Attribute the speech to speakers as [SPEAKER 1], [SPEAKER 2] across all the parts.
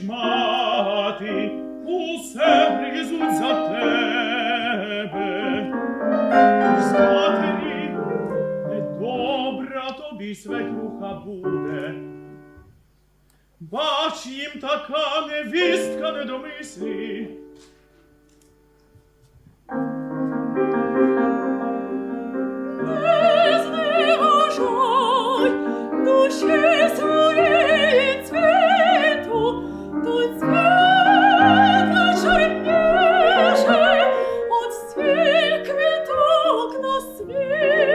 [SPEAKER 1] будеш мати, усе привезуть за тебе. З
[SPEAKER 2] не добра тобі свекруха буде. Бач їм така невістка не домислі. Не
[SPEAKER 1] зневажай душі sweet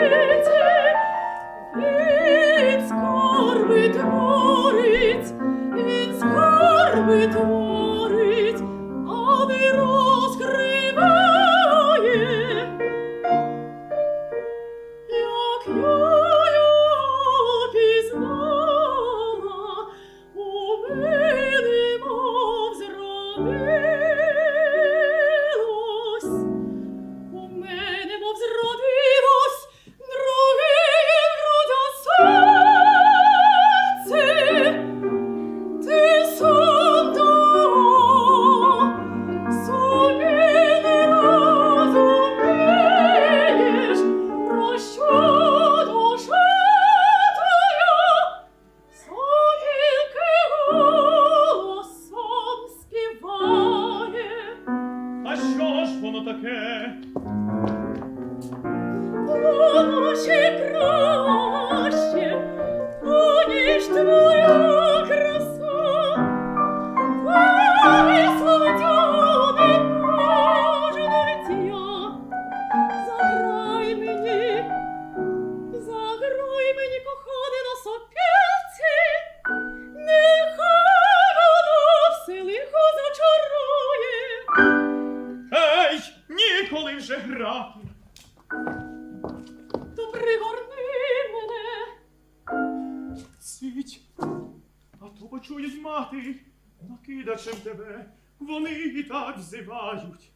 [SPEAKER 1] воно таке?
[SPEAKER 2] Воно ще
[SPEAKER 1] вже грати.
[SPEAKER 2] То пригорни мене.
[SPEAKER 1] Сидь, а то почують мати, накидачем тебе, вони і так взивають.